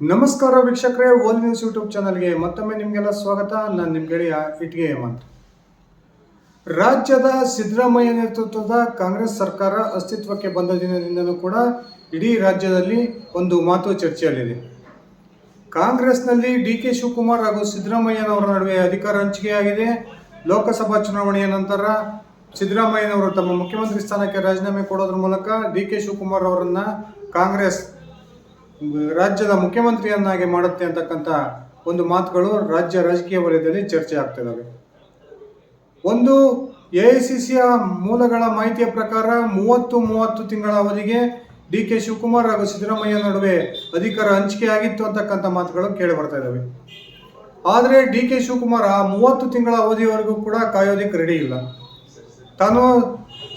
ನಮಸ್ಕಾರ ವೀಕ್ಷಕರೇ, ಓಲ್ news YouTube ಚಾನಲ್ಗೆ ಮತ್ತೊಮ್ಮೆ ನಿಮಗೆಲ್ಲ ಸ್ವಾಗತ. ನಾನು ನಿಮ್ಮ ಗೆಳೆಯ ಇಟ್ಗೆ ಹೇಮಂತ್. ರಾಜ್ಯದ ಸಿದ್ದರಾಮಯ್ಯ ನೇತೃತ್ವದ ಕಾಂಗ್ರೆಸ್ ಸರ್ಕಾರ ಅಸ್ತಿತ್ವಕ್ಕೆ ಬಂದ ದಿನದಿಂದಲೂ ಕೂಡ ಇಡೀ ರಾಜ್ಯದಲ್ಲಿ ಒಂದು ಮಾತು ಚರ್ಚೆಯಲ್ಲಿದೆ. ಕಾಂಗ್ರೆಸ್ನಲ್ಲಿ ಡಿ ಕೆ ಶಿವಕುಮಾರ್ ಹಾಗೂ ಸಿದ್ದರಾಮಯ್ಯನವರ ನಡುವೆ ಅಧಿಕಾರ ಹಂಚಿಕೆಯಾಗಿದೆ. ಲೋಕಸಭಾ ಚುನಾವಣೆಯ ನಂತರ ಸಿದ್ದರಾಮಯ್ಯನವರು ತಮ್ಮ ಮುಖ್ಯಮಂತ್ರಿ ಸ್ಥಾನಕ್ಕೆ ರಾಜೀನಾಮೆ ಕೊಡೋದ್ರ ಮೂಲಕ ಡಿ ಕೆ ಶಿವಕುಮಾರ್ ಅವರನ್ನು ಕಾಂಗ್ರೆಸ್ ರಾಜ್ಯದ ಮುಖ್ಯಮಂತ್ರಿಯನ್ನಾಗಿ ಮಾಡುತ್ತೆ ಅಂತಕ್ಕಂಥ ಒಂದು ಮಾತುಗಳು ರಾಜ್ಯ ರಾಜಕೀಯ ವಲಯದಲ್ಲಿ ಚರ್ಚೆ ಆಗ್ತಿದ್ದಾವೆ ಒಂದು ಎ ಐ ಸಿ ಸಿಯ ಮೂಲಗಳ ಮಾಹಿತಿಯ ಪ್ರಕಾರ ಮೂವತ್ತು ಮೂವತ್ತು ತಿಂಗಳ ಅವಧಿಗೆ ಡಿ ಕೆ ಶಿವಕುಮಾರ್ ಹಾಗೂ ಸಿದ್ದರಾಮಯ್ಯ ನಡುವೆ ಅಧಿಕಾರ ಹಂಚಿಕೆ ಆಗಿತ್ತು ಅಂತಕ್ಕಂಥ ಮಾತುಗಳು ಕೇಳಿ ಬರ್ತಾ ಇದ್ದಾವೆ ಆದರೆ ಡಿ ಕೆ ಶಿವಕುಮಾರ್ ಆ ಮೂವತ್ತು ತಿಂಗಳ ಅವಧಿವರೆಗೂ ಕೂಡ ಕಾಯೋದಕ್ಕೆ ರೆಡಿ ಇಲ್ಲ. ತಾನು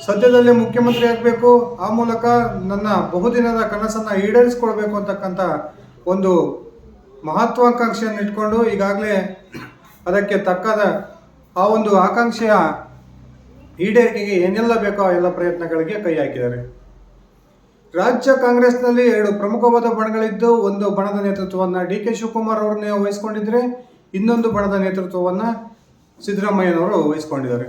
ಸದ್ಯದಲ್ಲೇ ಮುಖ್ಯಮಂತ್ರಿ ಆಗಬೇಕು, ಆ ಮೂಲಕ ನನ್ನ ಬಹುದಿನದ ಕನಸನ್ನು ಈಡೇರಿಸ್ಕೊಳ್ಬೇಕು ಅಂತಕ್ಕಂಥ ಒಂದು ಮಹತ್ವಾಕಾಂಕ್ಷೆಯನ್ನು ಇಟ್ಕೊಂಡು ಈಗಾಗಲೇ ಅದಕ್ಕೆ ತಕ್ಕದ ಆ ಒಂದು ಆಕಾಂಕ್ಷೆಯ ಈಡೇರಿಕೆಗೆ ಏನೆಲ್ಲ ಬೇಕೋ ಆ ಎಲ್ಲ ಪ್ರಯತ್ನಗಳಿಗೆ ಕೈ ಹಾಕಿದ್ದಾರೆ. ರಾಜ್ಯ ಕಾಂಗ್ರೆಸ್ನಲ್ಲಿ ಎರಡು ಪ್ರಮುಖವಾದ ಬಣಗಳಿದ್ದು, ಒಂದು ಬಣದ ನೇತೃತ್ವವನ್ನು ಡಿ ಕೆ ಶಿವಕುಮಾರ್ ಅವರನ್ನೇ ವಹಿಸ್ಕೊಂಡಿದ್ರೆ, ಇನ್ನೊಂದು ಬಣದ ನೇತೃತ್ವವನ್ನು ಸಿದ್ದರಾಮಯ್ಯನವರು ವಹಿಸ್ಕೊಂಡಿದ್ದಾರೆ.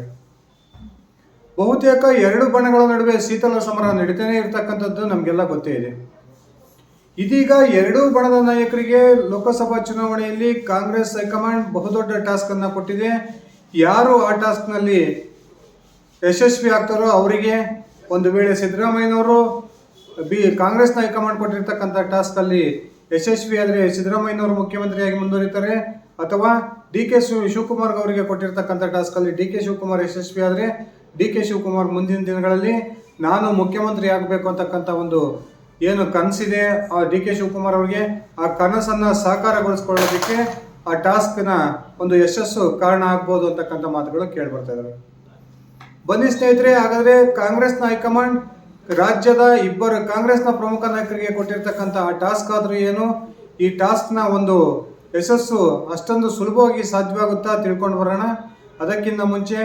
ಬಹುತೇಕ ಎರಡು ಬಣಗಳ ನಡುವೆ ಶೀತಲ ಸಮರ ನಡೀತಾನೆ ಇರತಕ್ಕಂಥದ್ದು ನಮಗೆಲ್ಲ ಗೊತ್ತೇ ಇದೆ. ಇದೀಗ ಎರಡೂ ಬಣದ ನಾಯಕರಿಗೆ ಲೋಕಸಭಾ ಚುನಾವಣೆಯಲ್ಲಿ ಕಾಂಗ್ರೆಸ್ ಹೈಕಮಾಂಡ್ ಬಹುದೊಡ್ಡ ಟಾಸ್ಕ್ ಅನ್ನು ಕೊಟ್ಟಿದೆ. ಯಾರು ಆ ಟಾಸ್ಕ್ನಲ್ಲಿ ಯಶಸ್ವಿ ಆಗ್ತಾರೋ ಅವರಿಗೆ ಒಂದು ವೇಳೆ ಸಿದ್ದರಾಮಯ್ಯನವರು ಬಿ ಕಾಂಗ್ರೆಸ್ನ ಹೈಕಮಾಂಡ್ ಕೊಟ್ಟಿರ್ತಕ್ಕಂಥ ಟಾಸ್ಕಲ್ಲಿ ಯಶಸ್ವಿ ಆದರೆ ಸಿದ್ದರಾಮಯ್ಯನವರು ಮುಖ್ಯಮಂತ್ರಿಯಾಗಿ ಮುಂದುವರಿತಾರೆ ಅಥವಾ ಡಿ ಕೆ ಶಿವ ಶಿವಕುಮಾರ್ ಅವರಿಗೆ ಕೊಟ್ಟಿರ್ತಕ್ಕಂಥ ಟಾಸ್ಕಲ್ಲಿ ಡಿ ಕೆ ಶಿವಕುಮಾರ್ ಯಶಸ್ವಿ ಆದರೆ ಡಿ ಕೆ ಶಿವಕುಮಾರ್ ಮುಂದಿನ ದಿನಗಳಲ್ಲಿ ನಾನು ಮುಖ್ಯಮಂತ್ರಿ ಆಗಬೇಕು ಅಂತಕ್ಕಂಥ ಒಂದು ಏನು ಕನಸಿದೆ ಆ ಡಿ ಕೆ ಶಿವಕುಮಾರ್ ಅವರಿಗೆ, ಆ ಕನಸನ್ನು ಸಾಕಾರಗೊಳಿಸ್ಕೊಳ್ಳೋದಕ್ಕೆ ಆ ಟಾಸ್ಕ್ನ ಒಂದು ಯಶಸ್ಸು ಕಾರಣ ಆಗ್ಬೋದು ಅಂತಕ್ಕಂಥ ಮಾತುಗಳು ಕೇಳಿ ಬರ್ತಾ ಇದ್ದಾವೆ ಬನ್ನಿ ಸ್ನೇಹಿತರೆ, ಹಾಗಾದರೆ ಕಾಂಗ್ರೆಸ್ನ ಹೈಕಮಾಂಡ್ ರಾಜ್ಯದ ಇಬ್ಬರು ಕಾಂಗ್ರೆಸ್ನ ಪ್ರಮುಖ ನಾಯಕರಿಗೆ ಕೊಟ್ಟಿರ್ತಕ್ಕಂಥ ಆ ಟಾಸ್ಕ್ ಆದರೂ ಏನು? ಈ ಟಾಸ್ಕ್ನ ಒಂದು ಯಶಸ್ಸು ಅಷ್ಟೊಂದು ಸುಲಭವಾಗಿ ಸಾಧ್ಯವಾಗುತ್ತಾ ತಿಳ್ಕೊಂಡು ಬರೋಣ. ಅದಕ್ಕಿಂತ ಮುಂಚೆ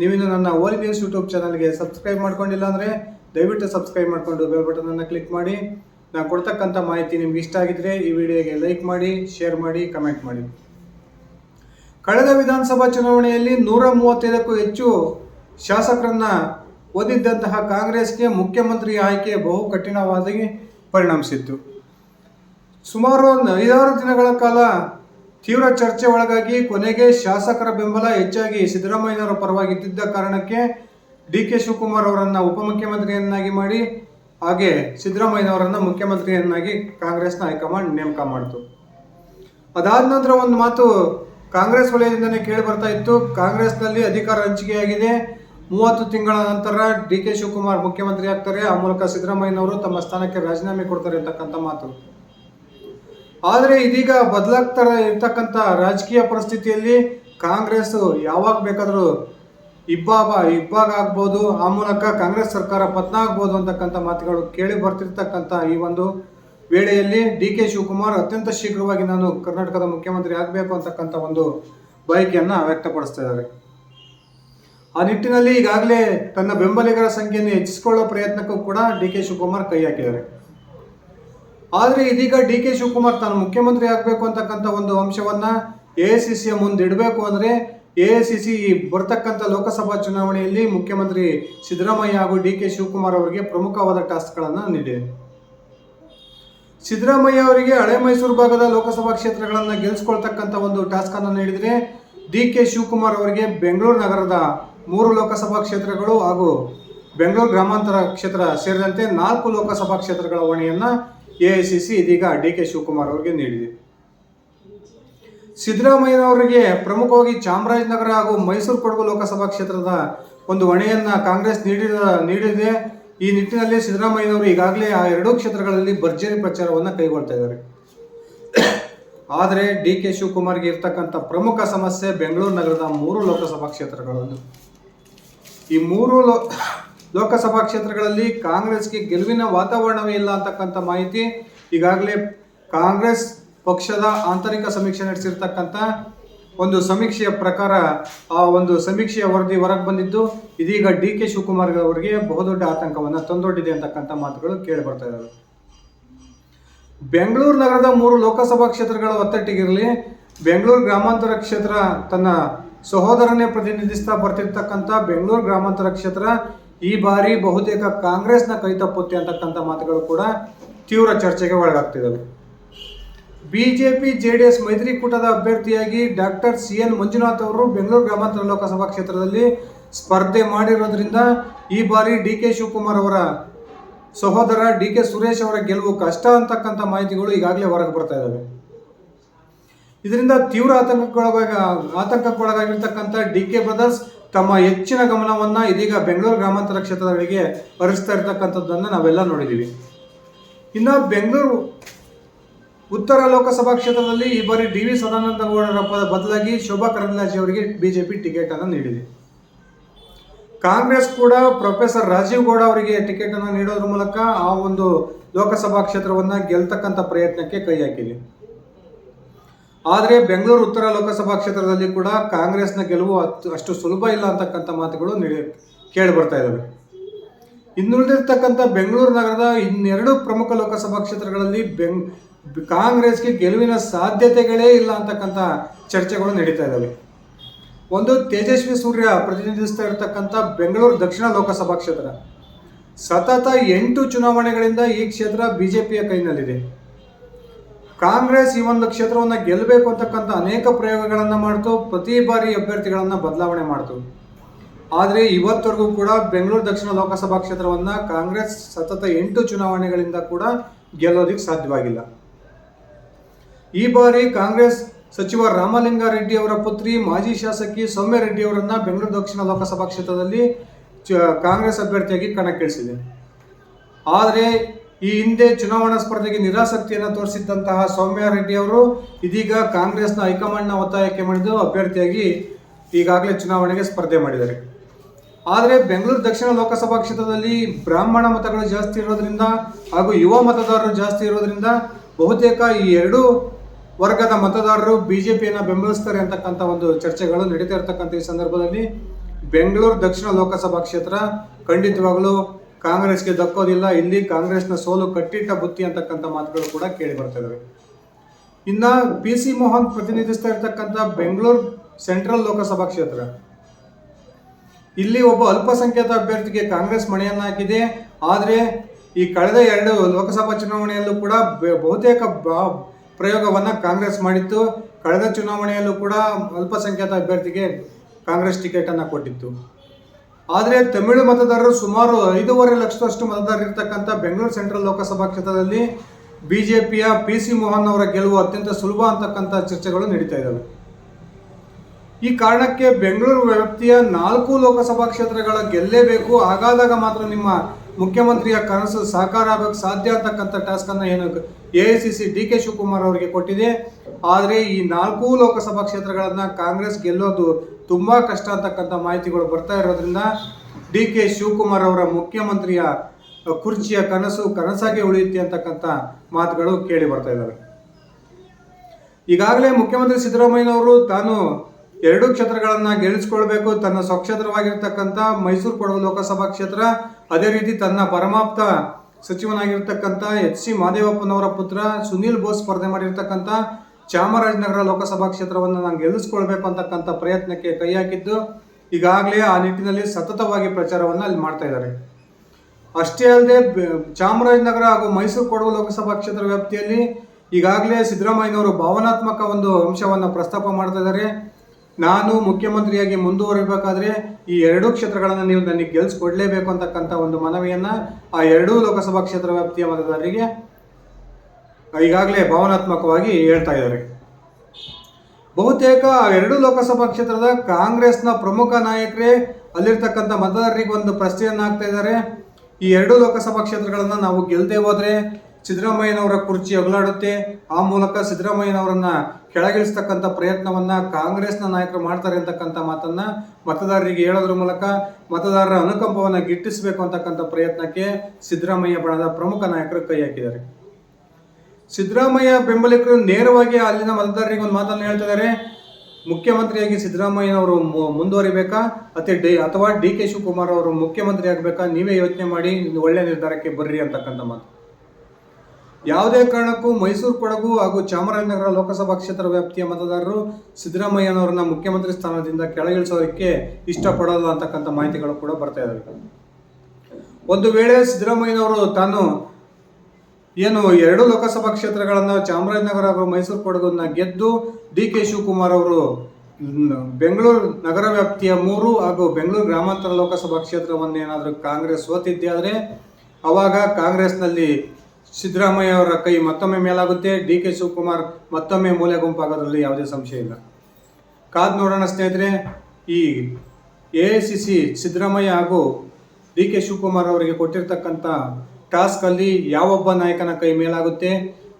ನೀವಿನ್ನು ನನ್ನ ಓಲ್ ಬಿ ಎಸ್ ಯೂಟ್ಯೂಬ್ ಚಾನಲ್ಗೆ ಸಬ್ಸ್ಕ್ರೈಬ್ ಮಾಡ್ಕೊಂಡಿಲ್ಲ ಅಂದರೆ ದಯವಿಟ್ಟು ಸಬ್ಸ್ಕ್ರೈಬ್ ಮಾಡಿಕೊಂಡು ಬೆಲ್ ಬಟನನ್ನು ಕ್ಲಿಕ್ ಮಾಡಿ. ನಾನು ಕೊಡ್ತಕ್ಕಂಥ ಮಾಹಿತಿ ನಿಮ್ಗೆ ಇಷ್ಟ ಆಗಿದ್ರೆ ಈ ವಿಡಿಯೋಗೆ ಲೈಕ್ ಮಾಡಿ ಶೇರ್ ಮಾಡಿ ಕಮೆಂಟ್ ಮಾಡಿ. ಕಳೆದ ವಿಧಾನಸಭಾ ಚುನಾವಣೆಯಲ್ಲಿ ನೂರ ಮೂವತ್ತೈದಕ್ಕೂ ಹೆಚ್ಚು ಶಾಸಕರನ್ನ ಓದಿದ್ದಂತಹ ಕಾಂಗ್ರೆಸ್ಗೆ ಮುಖ್ಯಮಂತ್ರಿ ಆಯ್ಕೆ ಬಹು ಕಠಿಣವಾಗಿ ಪರಿಣಮಿಸಿತ್ತು. ಸುಮಾರು ಐದಾರು ದಿನಗಳ ಕಾಲ ತೀವ್ರ ಚರ್ಚೆ ಒಳಗಾಗಿ ಕೊನೆಗೆ ಶಾಸಕರ ಬೆಂಬಲ ಹೆಚ್ಚಾಗಿ ಸಿದ್ದರಾಮಯ್ಯನವರ ಪರವಾಗಿದ್ದ ಕಾರಣಕ್ಕೆ ಡಿ ಕೆ ಶಿವಕುಮಾರ್ ಅವರನ್ನು ಉಪಮುಖ್ಯಮಂತ್ರಿಯನ್ನಾಗಿ ಮಾಡಿ, ಹಾಗೆ ಸಿದ್ದರಾಮಯ್ಯನವರನ್ನು ಮುಖ್ಯಮಂತ್ರಿಯನ್ನಾಗಿ ಕಾಂಗ್ರೆಸ್ನ ಹೈಕಮಾಂಡ್ ನೇಮಕ ಮಾಡಿತು. ಅದಾದ ನಂತರ ಒಂದು ಮಾತು ಕಾಂಗ್ರೆಸ್ ವಲಯದಿಂದನೇ ಕೇಳಿ ಬರ್ತಾ ಇತ್ತು. ಕಾಂಗ್ರೆಸ್ನಲ್ಲಿ ಅಧಿಕಾರ ಹಂಚಿಕೆಯಾಗಿದೆ. ಮೂವತ್ತು ತಿಂಗಳ ನಂತರ ಡಿ ಕೆ ಶಿವಕುಮಾರ್ ಮುಖ್ಯಮಂತ್ರಿ ಆಗ್ತಾರೆ. ಆ ಮೂಲಕ ಸಿದ್ದರಾಮಯ್ಯನವರು ತಮ್ಮ ಸ್ಥಾನಕ್ಕೆ ರಾಜೀನಾಮೆ ಕೊಡ್ತಾರೆ ಅಂತಕ್ಕಂಥ ಮಾತು. ಆದರೆ ಇದೀಗ ಬದಲಾಗ್ತಾ ಇರ್ತಕ್ಕಂಥ ರಾಜಕೀಯ ಪರಿಸ್ಥಿತಿಯಲ್ಲಿ ಕಾಂಗ್ರೆಸ್ ಯಾವಾಗ ಬೇಕಾದರೂ ಇಬ್ಬಾಬ, ಇಬ್ಬಾಗ ಆಗ್ಬೋದು. ಆ ಮೂಲಕ ಕಾಂಗ್ರೆಸ್ ಸರ್ಕಾರ ಪತನ ಆಗ್ಬೋದು ಅಂತಕ್ಕಂಥ ಮಾತುಗಳು ಕೇಳಿ ಬರ್ತಿರ್ತಕ್ಕಂಥ ಈ ಒಂದು ವೇಳೆಯಲ್ಲಿ ಡಿ ಕೆ ಶಿವಕುಮಾರ್ ಅತ್ಯಂತ ಶೀಘ್ರವಾಗಿ ನಾನು ಕರ್ನಾಟಕದ ಮುಖ್ಯಮಂತ್ರಿ ಆಗಬೇಕು ಅಂತಕ್ಕಂಥ ಒಂದು ಬಯಕೆಯನ್ನು ವ್ಯಕ್ತಪಡಿಸ್ತಾ ಇದ್ದಾರೆ. ಆ ನಿಟ್ಟಿನಲ್ಲಿ ಈಗಾಗಲೇ ತನ್ನ ಬೆಂಬಲಿಗರ ಸಂಖ್ಯೆಯನ್ನು ಹೆಚ್ಚಿಸಿಕೊಳ್ಳೋ ಪ್ರಯತ್ನಕ್ಕೂ ಕೂಡ ಡಿ ಕೆ ಶಿವಕುಮಾರ್ ಕೈ ಹಾಕಿದ್ದಾರೆ. ಆದರೆ ಇದೀಗ ಡಿ ಕೆ ಶಿವಕುಮಾರ್ ತಾನು ಮುಖ್ಯಮಂತ್ರಿ ಆಗಬೇಕು ಅಂತಕ್ಕಂಥ ಒಂದು ಅಂಶವನ್ನ ಎ ಐ ಸಿ ಸಿಯ ಮುಂದೆ ಇಡಬೇಕು ಅಂದರೆ ಎ ಐ ಸಿ ಸಿ ಬರ್ತಕ್ಕಂಥ ಲೋಕಸಭಾ ಚುನಾವಣೆಯಲ್ಲಿ ಮುಖ್ಯಮಂತ್ರಿ ಸಿದ್ದರಾಮಯ್ಯ ಹಾಗೂ ಡಿ ಕೆ ಶಿವಕುಮಾರ್ ಅವರಿಗೆ ಪ್ರಮುಖವಾದ ಟಾಸ್ಕ್ಗಳನ್ನು ನೀಡಿದೆ. ಸಿದ್ದರಾಮಯ್ಯ ಅವರಿಗೆ ಹಳೆ ಮೈಸೂರು ಭಾಗದ ಲೋಕಸಭಾ ಕ್ಷೇತ್ರಗಳನ್ನು ಗೆಲ್ಲಿಸ್ಕೊಳ್ತಕ್ಕಂಥ ಒಂದು ಟಾಸ್ಕ್ ಅನ್ನು ನೀಡಿದರೆ ಡಿ ಕೆ ಶಿವಕುಮಾರ್ ಅವರಿಗೆ ಬೆಂಗಳೂರು ನಗರದ ಮೂರು ಲೋಕಸಭಾ ಕ್ಷೇತ್ರಗಳು ಹಾಗೂ ಬೆಂಗಳೂರು ಗ್ರಾಮಾಂತರ ಕ್ಷೇತ್ರ ಸೇರಿದಂತೆ ನಾಲ್ಕು ಲೋಕಸಭಾ ಕ್ಷೇತ್ರಗಳ ಹೊಣೆಯನ್ನು ಎ ಐ ಸಿ ಸಿ ಇದೀಗ ಡಿ ಕೆ ಶಿವಕುಮಾರ್ ಅವರಿಗೆ ನೀಡಿದೆ. ಸಿದ್ದರಾಮಯ್ಯನವರಿಗೆ ಪ್ರಮುಖವಾಗಿ ಚಾಮರಾಜನಗರ ಹಾಗೂ ಮೈಸೂರು ಕೊಡಗು ಲೋಕಸಭಾ ಕ್ಷೇತ್ರದ ಒಂದು ಹೊಣೆಯನ್ನ ಕಾಂಗ್ರೆಸ್ ನೀಡಿದ, ನೀಡಿದೆ. ಈ ನಿಟ್ಟಿನಲ್ಲಿ ಸಿದ್ದರಾಮಯ್ಯನವರು ಈಗಾಗಲೇ ಆ ಎರಡೂ ಕ್ಷೇತ್ರಗಳಲ್ಲಿ ಭರ್ಜರಿ ಪ್ರಚಾರವನ್ನು ಕೈಗೊಳ್ತಾ ಇದ್ದಾರೆ. ಆದರೆ ಡಿ ಕೆ ಶಿವಕುಮಾರ್ಗೆ ಇರ್ತಕ್ಕಂಥ ಪ್ರಮುಖ ಸಮಸ್ಯೆ ಬೆಂಗಳೂರು ನಗರದ ಮೂರು ಲೋಕಸಭಾ ಕ್ಷೇತ್ರಗಳನ್ನು ಈ ಮೂರು ಲೋ ಲೋಕಸಭಾ ಕ್ಷೇತ್ರಗಳಲ್ಲಿ ಕಾಂಗ್ರೆಸ್ಗೆ ಗೆಲುವಿನ ವಾತಾವರಣವೇ ಇಲ್ಲ ಅಂತಕ್ಕಂಥ ಮಾಹಿತಿ ಈಗಾಗಲೇ ಕಾಂಗ್ರೆಸ್ ಪಕ್ಷದ ಆಂತರಿಕ ಸಮೀಕ್ಷೆ ನಡೆಸಿರ್ತಕ್ಕಂಥ ಒಂದು ಸಮೀಕ್ಷೆಯ ಪ್ರಕಾರ ಆ ಒಂದು ಸಮೀಕ್ಷೆಯ ವರದಿ ಹೊರಗೆ ಬಂದಿದ್ದು, ಇದೀಗ ಡಿ ಕೆ ಶಿವಕುಮಾರ್ ಅವರಿಗೆ ಬಹುದೊಡ್ಡ ಆತಂಕವನ್ನು ತಂದೊಡ್ಡಿದೆ ಅಂತಕ್ಕಂಥ ಮಾತುಗಳು ಕೇಳಿ ಬರ್ತಾ ಬೆಂಗಳೂರು ನಗರದ ಮೂರು ಲೋಕಸಭಾ ಕ್ಷೇತ್ರಗಳ ಒತ್ತಟ್ಟಿಗಿರಲಿ, ಬೆಂಗಳೂರು ಗ್ರಾಮಾಂತರ ಕ್ಷೇತ್ರ ತನ್ನ ಸಹೋದರನೇ ಪ್ರತಿನಿಧಿಸ್ತಾ ಬರ್ತಿರ್ತಕ್ಕಂಥ ಬೆಂಗಳೂರು ಗ್ರಾಮಾಂತರ ಕ್ಷೇತ್ರ ಈ ಬಾರಿ ಬಹುತೇಕ ಕಾಂಗ್ರೆಸ್ನ ಕೈತಪ್ಪುತ್ತೆ ಅಂತಕ್ಕಂಥ ಮಾತುಗಳು ಕೂಡ ತೀವ್ರ ಚರ್ಚೆಗೆ ಒಳಗಾಗ್ತಿದ್ದಾವೆ. ಬಿಜೆಪಿ ಎಸ್ ಮೈತ್ರಿಕೂಟದ ಅಭ್ಯರ್ಥಿಯಾಗಿ ಡಾಕ್ಟರ್ ಸಿ ಎನ್ ಮಂಜುನಾಥ್ ಅವರು ಬೆಂಗಳೂರು ಗ್ರಾಮಾಂತರ ಲೋಕಸಭಾ ಕ್ಷೇತ್ರದಲ್ಲಿ ಸ್ಪರ್ಧೆ ಮಾಡಿರೋದ್ರಿಂದ ಈ ಬಾರಿ ಡಿ ಕೆ ಶಿವಕುಮಾರ್ ಅವರ ಸಹೋದರ ಡಿ ಕೆ ಸುರೇಶ್ ಅವರ ಗೆಲುವು ಕಷ್ಟ ಅಂತಕ್ಕಂಥ ಮಾಹಿತಿಗಳು ಈಗಾಗಲೇ ಹೊರಗೆ ಬರ್ತಾ ಇದ್ದಾವೆ. ಇದರಿಂದ ತೀವ್ರ ಆತಂಕಕ್ಕೊಳಗ ಆತಂಕಕ್ಕೊಳಗಾಗಿರ್ತಕ್ಕಂಥ ಡಿ ಕೆ ಬ್ರದರ್ಸ್ ತಮ್ಮ ಹೆಚ್ಚಿನ ಗಮನವನ್ನು ಇದೀಗ ಬೆಂಗಳೂರು ಗ್ರಾಮಾಂತರ ಕ್ಷೇತ್ರದವರಿಗೆ ಹರಿಸ್ತಾ ಇರ್ತಕ್ಕಂಥದ್ದನ್ನು ನಾವೆಲ್ಲ ನೋಡಿದ್ದೀವಿ. ಇನ್ನು ಬೆಂಗಳೂರು ಉತ್ತರ ಲೋಕಸಭಾ ಕ್ಷೇತ್ರದಲ್ಲಿ ಈ ಬಾರಿ ಡಿ ವಿ ಸದಾನಂದ ಗೌಡರ ಬದಲಾಗಿ ಶೋಭಾ ಕರಂದ್ಲಾಜೆ ಅವರಿಗೆ ಬಿಜೆಪಿ ಟಿಕೆಟ್ ಅನ್ನು ನೀಡಿದೆ. ಕಾಂಗ್ರೆಸ್ ಕೂಡ ಪ್ರೊಫೆಸರ್ ರಾಜೀವ್ ಗೌಡ ಅವರಿಗೆ ಟಿಕೆಟ್ ಅನ್ನು ನೀಡೋದ್ರ ಮೂಲಕ ಆ ಒಂದು ಲೋಕಸಭಾ ಕ್ಷೇತ್ರವನ್ನ ಗೆಲ್ತಕ್ಕಂಥ ಪ್ರಯತ್ನಕ್ಕೆ ಕೈ ಹಾಕಿದೆ. ಆದರೆ ಬೆಂಗಳೂರು ಉತ್ತರ ಲೋಕಸಭಾ ಕ್ಷೇತ್ರದಲ್ಲಿ ಕೂಡ ಕಾಂಗ್ರೆಸ್ನ ಗೆಲುವು ಅಷ್ಟು ಸುಲಭ ಇಲ್ಲ ಅಂತಕ್ಕಂಥ ಮಾತುಗಳು ಕೇಳಿ ಬರ್ತಾ ಇದ್ದಾವೆ ಇನ್ನುಳಿದಿರ್ತಕ್ಕಂಥ ಬೆಂಗಳೂರು ನಗರದ ಇನ್ನೆರಡು ಪ್ರಮುಖ ಲೋಕಸಭಾ ಕ್ಷೇತ್ರಗಳಲ್ಲಿ ಬೆಂಗ್ ಕಾಂಗ್ರೆಸ್ಗೆ ಗೆಲುವಿನ ಸಾಧ್ಯತೆಗಳೇ ಇಲ್ಲ ಅಂತಕ್ಕಂಥ ಚರ್ಚೆಗಳು ನಡೀತಾ ಇದ್ದಾವೆ ಒಂದು ತೇಜಸ್ವಿ ಸೂರ್ಯ ಪ್ರತಿನಿಧಿಸ್ತಾ ಇರತಕ್ಕಂಥ ಬೆಂಗಳೂರು ದಕ್ಷಿಣ ಲೋಕಸಭಾ ಕ್ಷೇತ್ರ. ಸತತ ಎಂಟು ಚುನಾವಣೆಗಳಿಂದ ಈ ಕ್ಷೇತ್ರ ಬಿಜೆಪಿಯ ಕೈನಲ್ಲಿದೆ. ಕಾಂಗ್ರೆಸ್ ಈ ಒಂದು ಕ್ಷೇತ್ರವನ್ನು ಗೆಲ್ಲಬೇಕು ಅಂತಕ್ಕಂಥ ಅನೇಕ ಪ್ರಯೋಗಗಳನ್ನು ಮಾಡ್ತು ಪ್ರತಿ ಬಾರಿ ಅಭ್ಯರ್ಥಿಗಳನ್ನು ಬದಲಾವಣೆ ಮಾಡ್ತು. ಆದರೆ ಇವತ್ತವರೆಗೂ ಕೂಡ ಬೆಂಗಳೂರು ದಕ್ಷಿಣ ಲೋಕಸಭಾ ಕ್ಷೇತ್ರವನ್ನು ಕಾಂಗ್ರೆಸ್ ಸತತ ಎಂಟು ಚುನಾವಣೆಗಳಿಂದ ಕೂಡ ಗೆಲ್ಲೋದಕ್ಕೆ ಸಾಧ್ಯವಾಗಿಲ್ಲ. ಈ ಬಾರಿ ಕಾಂಗ್ರೆಸ್ ಸಚಿವ ರಾಮಲಿಂಗಾರೆಡ್ಡಿ ಅವರ ಪುತ್ರಿ, ಮಾಜಿ ಶಾಸಕಿ ಸೌಮ್ಯ ರೆಡ್ಡಿ ಅವರನ್ನ ಬೆಂಗಳೂರು ದಕ್ಷಿಣ ಲೋಕಸಭಾ ಕ್ಷೇತ್ರದಲ್ಲಿ ಕಾಂಗ್ರೆಸ್ ಅಭ್ಯರ್ಥಿಯಾಗಿ ಕಣಕ್ಕಿಳಿಸಿದೆ. ಆದರೆ ಈ ಹಿಂದೆ ಚುನಾವಣಾ ಸ್ಪರ್ಧೆಗೆ ನಿರಾಸಕ್ತಿಯನ್ನು ತೋರಿಸಿದ್ದಂತಹ ಸೌಮ್ಯ ರೆಡ್ಡಿ ಅವರು ಇದೀಗ ಕಾಂಗ್ರೆಸ್ನ ಹೈಕಮಾಂಡ್ನ ಒತ್ತಾಯಕ್ಕೆ ಮಾಡಿದ್ದು ಅಭ್ಯರ್ಥಿಯಾಗಿ ಈಗಾಗಲೇ ಚುನಾವಣೆಗೆ ಸ್ಪರ್ಧೆ ಮಾಡಿದ್ದಾರೆ. ಆದರೆ ಬೆಂಗಳೂರು ದಕ್ಷಿಣ ಲೋಕಸಭಾ ಕ್ಷೇತ್ರದಲ್ಲಿ ಬ್ರಾಹ್ಮಣ ಮತಗಳು ಜಾಸ್ತಿ ಇರೋದ್ರಿಂದ ಹಾಗೂ ಯುವ ಮತದಾರರು ಜಾಸ್ತಿ ಇರೋದ್ರಿಂದ ಬಹುತೇಕ ಈ ಎರಡು ವರ್ಗದ ಮತದಾರರು ಬಿ ಜೆ ಪಿಯನ್ನು ಬೆಂಬಲಿಸ್ತಾರೆ ಅಂತಕ್ಕಂಥ ಒಂದು ಚರ್ಚೆಗಳು ನಡೀತಾ ಇರತಕ್ಕಂಥ ಈ ಸಂದರ್ಭದಲ್ಲಿ ಬೆಂಗಳೂರು ದಕ್ಷಿಣ ಲೋಕಸಭಾ ಕ್ಷೇತ್ರ ಖಂಡಿತವಾಗಲೂ ಕಾಂಗ್ರೆಸ್ಗೆ ದಕ್ಕೋದಿಲ್ಲ ಇಲ್ಲಿ ಕಾಂಗ್ರೆಸ್ನ ಸೋಲು ಕಟ್ಟಿಟ್ಟ ಬುತ್ತಿ ಅಂತಕ್ಕಂಥ ಮಾತುಗಳು ಕೂಡ ಕೇಳಿ ಬರ್ತಾ ಇದಾವೆ. ಇನ್ನ ಪಿ ಸಿ ಮೋಹನ್ ಪ್ರತಿನಿಧಿಸ್ತಾ ಇರ್ತಕ್ಕಂಥ ಬೆಂಗಳೂರು ಸೆಂಟ್ರಲ್ ಲೋಕಸಭಾ ಕ್ಷೇತ್ರ. ಇಲ್ಲಿ ಒಬ್ಬ ಅಲ್ಪಸಂಖ್ಯಾತ ಅಭ್ಯರ್ಥಿಗೆ ಕಾಂಗ್ರೆಸ್ ಮಣೆಯನ್ನು ಹಾಕಿದೆ. ಆದರೆ ಈ ಕಳೆದ ಎರಡು ಲೋಕಸಭಾ ಚುನಾವಣೆಯಲ್ಲೂ ಕೂಡ ಬಹುತೇಕ ಪ್ರಯೋಗವನ್ನ ಕಾಂಗ್ರೆಸ್ ಮಾಡಿತ್ತು. ಕಳೆದ ಚುನಾವಣೆಯಲ್ಲೂ ಕೂಡ ಅಲ್ಪಸಂಖ್ಯಾತ ಅಭ್ಯರ್ಥಿಗೆ ಕಾಂಗ್ರೆಸ್ ಟಿಕೆಟ್ ಅನ್ನ ಕೊಟ್ಟಿತ್ತು. ಆದರೆ ತಮಿಳು ಮತದಾರರು ಸುಮಾರು ಐದೂವರೆ ಲಕ್ಷದಷ್ಟು ಮತದಾರರು ಇರ್ತಕ್ಕಂಥ ಬೆಂಗಳೂರು ಸೆಂಟ್ರಲ್ ಲೋಕಸಭಾ ಕ್ಷೇತ್ರದಲ್ಲಿ ಬಿಜೆಪಿಯ ಪಿ ಸಿ ಮೋಹನ್ ಅವರ ಗೆಲುವು ಅತ್ಯಂತ ಸುಲಭ ಅಂತಕ್ಕಂಥ ಚರ್ಚೆಗಳು ನಡೀತಾ ಇದ್ದಾವೆ ಈ ಕಾರಣಕ್ಕೆ ಬೆಂಗಳೂರು ವ್ಯಾಪ್ತಿಯ ನಾಲ್ಕು ಲೋಕಸಭಾ ಕ್ಷೇತ್ರಗಳ ಗೆಲ್ಲೇಬೇಕು, ಹಾಗಾದಾಗ ಮಾತ್ರ ನಿಮ್ಮ ಮುಖ್ಯಮಂತ್ರಿಯ ಕನಸು ಸಾಕಾರ ಆಗಕ್ಕೆ ಸಾಧ್ಯ ಅಂತಕ್ಕಂಥ ಟಾಸ್ಕ್ ಅನ್ನ ಏನು A I C C D K Shivakumar ಅವರಿಗೆ ಕೊಟ್ಟಿದೆ. ಆದರೆ ಈ ನಾಲ್ಕು ಲೋಕಸಭಾ ಕ್ಷೇತ್ರಗಳನ್ನು ಕಾಂಗ್ರೆಸ್ ಗೆಲ್ಲೋದು ತುಂಬಾ ಕಷ್ಟ ಅಂತಕ್ಕಂಥ ಮಾಹಿತಿಗಳು ಬರ್ತಾ ಇರೋದ್ರಿಂದ ಡಿ ಕೆ ಶಿವಕುಮಾರ್ ಅವರ ಮುಖ್ಯಮಂತ್ರಿಯ ಕುರ್ಚಿಯ ಕನಸು ಕನಸಾಗಿ ಉಳಿಯುತ್ತೆ ಅಂತಕ್ಕಂಥ ಮಾತುಗಳು ಕೇಳಿ ಬರ್ತಾ ಇದ್ದಾವೆ. ಈಗಾಗಲೇ ಮುಖ್ಯಮಂತ್ರಿ ಸಿದ್ದರಾಮಯ್ಯನವರು ತಾನು ಎರಡು ಕ್ಷೇತ್ರಗಳನ್ನ ಗೆಲ್ಲಿಸ್ಕೊಳ್ಬೇಕು, ತನ್ನ ಸ್ವಕ್ಷೇತ್ರವಾಗಿರ್ತಕ್ಕಂಥ ಮೈಸೂರು ಕೊಡಗು ಲೋಕಸಭಾ ಕ್ಷೇತ್ರ, ಅದೇ ರೀತಿ ತನ್ನ ಪರಮಾಪ್ತ ಸಚಿವನಾಗಿರ್ತಕ್ಕಂಥ ಎಚ್ ಸಿ ಮಾದೇವಪ್ಪನವರ ಪುತ್ರ ಸುನೀಲ್ ಬೋಸ್ ಸ್ಪರ್ಧೆ ಮಾಡಿರ್ತಕ್ಕಂಥ ಚಾಮರಾಜನಗರ ಲೋಕಸಭಾ ಕ್ಷೇತ್ರವನ್ನು ನಾನು ಗೆಲ್ಲಿಸ್ಕೊಳ್ಬೇಕು ಅಂತಕ್ಕಂಥ ಪ್ರಯತ್ನಕ್ಕೆ ಕೈ ಹಾಕಿದ್ದು, ಈಗಾಗಲೇ ಆ ನಿಟ್ಟಿನಲ್ಲಿ ಸತತವಾಗಿ ಪ್ರಚಾರವನ್ನು ಅಲ್ಲಿ ಮಾಡ್ತಾ ಇದ್ದಾರೆ. ಅಷ್ಟೇ ಅಲ್ಲದೆ ಚಾಮರಾಜನಗರ ಹಾಗೂ ಮೈಸೂರು ಕೊಡಗು ಲೋಕಸಭಾ ಕ್ಷೇತ್ರ ವ್ಯಾಪ್ತಿಯಲ್ಲಿ ಈಗಾಗಲೇ ಸಿದ್ದರಾಮಯ್ಯನವರು ಭಾವನಾತ್ಮಕ ಒಂದು ಅಂಶವನ್ನು ಪ್ರಸ್ತಾಪ ಮಾಡ್ತಾ ಇದ್ದಾರೆ. ನಾನು ಮುಖ್ಯಮಂತ್ರಿಯಾಗಿ ಮುಂದುವರಿಬೇಕಾದ್ರೆ ಈ ಎರಡೂ ಕ್ಷೇತ್ರಗಳನ್ನು ನೀವು ನನಗೆ ಗೆಲ್ಸ್ಕೊಡ್ಲೇಬೇಕು ಅಂತಕ್ಕಂಥ ಒಂದು ಮನವಿಯನ್ನ ಆ ಎರಡೂ ಲೋಕಸಭಾ ಕ್ಷೇತ್ರ ವ್ಯಾಪ್ತಿಯ ಮತದಾರರಿಗೆ ಈಗಾಗಲೇ ಭಾವನಾತ್ಮಕವಾಗಿ ಹೇಳ್ತಾ ಇದ್ದಾರೆ. ಬಹುತೇಕ ಆ ಎರಡು ಲೋಕಸಭಾ ಕ್ಷೇತ್ರದ ಕಾಂಗ್ರೆಸ್ನ ಪ್ರಮುಖ ನಾಯಕರೇ ಅಲ್ಲಿರ್ತಕ್ಕಂಥ ಮತದಾರರಿಗೆ ಒಂದು ಪ್ರಶ್ನೆಯನ್ನು ಹಾಕ್ತಾ ಇದ್ದಾರೆ. ಈ ಎರಡು ಲೋಕಸಭಾ ಕ್ಷೇತ್ರಗಳನ್ನು ನಾವು ಗೆಲ್ಲದೆ ಹೋದ್ರೆ ಸಿದ್ದರಾಮಯ್ಯನವರ ಕುರ್ಚಿ ಅಗಲಾಡುತ್ತೆ. ಆ ಮೂಲಕ ಸಿದ್ದರಾಮಯ್ಯನವರನ್ನ ಕೆಳಗಿಳಿಸ್ತಕ್ಕಂಥ ಪ್ರಯತ್ನವನ್ನ ಕಾಂಗ್ರೆಸ್ನ ನಾಯಕರು ಮಾಡ್ತಾರೆ ಅಂತಕ್ಕಂಥ ಮಾತನ್ನ ಮತದಾರರಿಗೆ ಹೇಳೋದ್ರ ಮೂಲಕ ಮತದಾರರ ಅನುಕಂಪವನ್ನ ಗಿಟ್ಟಿಸಬೇಕು ಅಂತಕ್ಕಂಥ ಪ್ರಯತ್ನಕ್ಕೆ ಸಿದ್ದರಾಮಯ್ಯ ಬಣದ ಪ್ರಮುಖ ನಾಯಕರು ಕೈ ಹಾಕಿದ್ದಾರೆ. ಸಿದ್ದರಾಮಯ್ಯ ಬೆಂಬಲಿಗರು ನೇರವಾಗಿ ಅಲ್ಲಿನ ಮತದಾರರಿಗೆ ಒಂದು ಮಾತನ್ನು ಹೇಳ್ತಿದ್ದಾರೆ ಮುಖ್ಯಮಂತ್ರಿಯಾಗಿ ಸಿದ್ದರಾಮಯ್ಯನವರು ಮುಂದುವರಿಬೇಕಾ? ಅಥವಾ ಡಿ ಅಥವಾ ಡಿ ಕೆ ಶಿವಕುಮಾರ್ ಅವರು ಮುಖ್ಯಮಂತ್ರಿ ಆಗಬೇಕಾ? ನೀವೇ ಯೋಚನೆ ಮಾಡಿ, ಒಳ್ಳೆ ನಿರ್ಧಾರಕ್ಕೆ ಬರ್ರಿ ಅಂತಕ್ಕಂಥ ಮಾತು. ಯಾವುದೇ ಕಾರಣಕ್ಕೂ ಮೈಸೂರು ಕೊಡಗು ಹಾಗೂ ಚಾಮರಾಜನಗರ ಲೋಕಸಭಾ ಕ್ಷೇತ್ರ ವ್ಯಾಪ್ತಿಯ ಮತದಾರರು ಸಿದ್ದರಾಮಯ್ಯನವರನ್ನ ಮುಖ್ಯಮಂತ್ರಿ ಸ್ಥಾನದಿಂದ ಕೆಳಗಿಳಿಸೋದಕ್ಕೆ ಇಷ್ಟಪಡೋಲ್ಲ ಅಂತಕ್ಕಂಥ ಮಾಹಿತಿಗಳು ಕೂಡ ಬರ್ತಾ ಇದ್ದಾವೆ ಒಂದು ವೇಳೆ ಸಿದ್ದರಾಮಯ್ಯನವರು ತಾನು ಏನು ಎರಡು ಲೋಕಸಭಾ ಕ್ಷೇತ್ರಗಳನ್ನು ಚಾಮರಾಜನಗರ ಹಾಗೂ ಮೈಸೂರು ಕೊಡಗನ್ನ ಗೆದ್ದು ಡಿ ಕೆ ಶಿವಕುಮಾರ್ ಅವರು ಬೆಂಗಳೂರು ನಗರ ವ್ಯಾಪ್ತಿಯ ಮೂರು ಹಾಗೂ ಬೆಂಗಳೂರು ಗ್ರಾಮಾಂತರ ಲೋಕಸಭಾ ಕ್ಷೇತ್ರವನ್ನು ಏನಾದರೂ ಕಾಂಗ್ರೆಸ್ ಸೋತಿದ್ದೆ ಆದರೆ ಅವಾಗ ಕಾಂಗ್ರೆಸ್ನಲ್ಲಿ ಸಿದ್ದರಾಮಯ್ಯ ಅವರ ಕೈ ಮತ್ತೊಮ್ಮೆ ಮೇಲಾಗುತ್ತೆ. ಡಿ ಕೆ ಶಿವಕುಮಾರ್ ಮತ್ತೊಮ್ಮೆ ಮೂಲೆ ಗುಂಪಾಗೋದ್ರಲ್ಲಿ ಯಾವುದೇ ಸಂಶಯ ಇಲ್ಲ. ಕಾದ್ ನೋಡೋಣ ಸ್ನೇಹಿತರೆ, ಈ A I C C Siddaramaiah ಹಾಗೂ ಡಿ ಕೆ ಶಿವಕುಮಾರ್ ಅವರಿಗೆ ಕೊಟ್ಟಿರ್ತಕ್ಕಂಥ ಟಾಸ್ಕಲ್ಲಿ ಯಾವೊಬ್ಬ ನಾಯಕನ ಕೈ ಮೇಲಾಗುತ್ತೆ?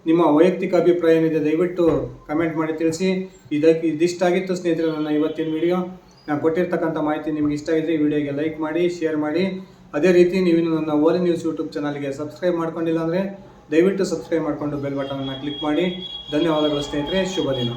ನಿಮ್ಮ ವೈಯಕ್ತಿಕ ಅಭಿಪ್ರಾಯ ಏನಿದೆ ದಯವಿಟ್ಟು ಕಮೆಂಟ್ ಮಾಡಿ ತಿಳಿಸಿ. ಇದಕ್ಕೆ ಇದಿಷ್ಟಾಗಿತ್ತು ಸ್ನೇಹಿತರೆ ನನ್ನ ಇವತ್ತಿನ ವಿಡಿಯೋ. ನಾನು ಕೊಟ್ಟಿರ್ತಕ್ಕಂಥ ಮಾಹಿತಿ ನಿಮಗೆ ಇಷ್ಟ ಆಗಿದ್ರೆ ವಿಡಿಯೋಗೆ ಲೈಕ್ ಮಾಡಿ, ಶೇರ್ ಮಾಡಿ. ಅದೇ ರೀತಿ ನೀವು ನನ್ನ ಓಲಿ ನ್ಯೂಸ್ ಯೂಟ್ಯೂಬ್ ಚಾನಲ್ಗೆ ಸಬ್ಸ್ಕ್ರೈಬ್ ಮಾಡ್ಕೊಂಡಿಲ್ಲ ಅಂದರೆ ದಯವಿಟ್ಟು ಸಬ್ಸ್ಕ್ರೈಬ್ ಮಾಡಿಕೊಂಡು ಬೆಲ್ ಬಟನನ್ನು ಕ್ಲಿಕ್ ಮಾಡಿ. ಧನ್ಯವಾದಗಳು ಸ್ನೇಹಿತರೆ, ಶುಭ ದಿನ.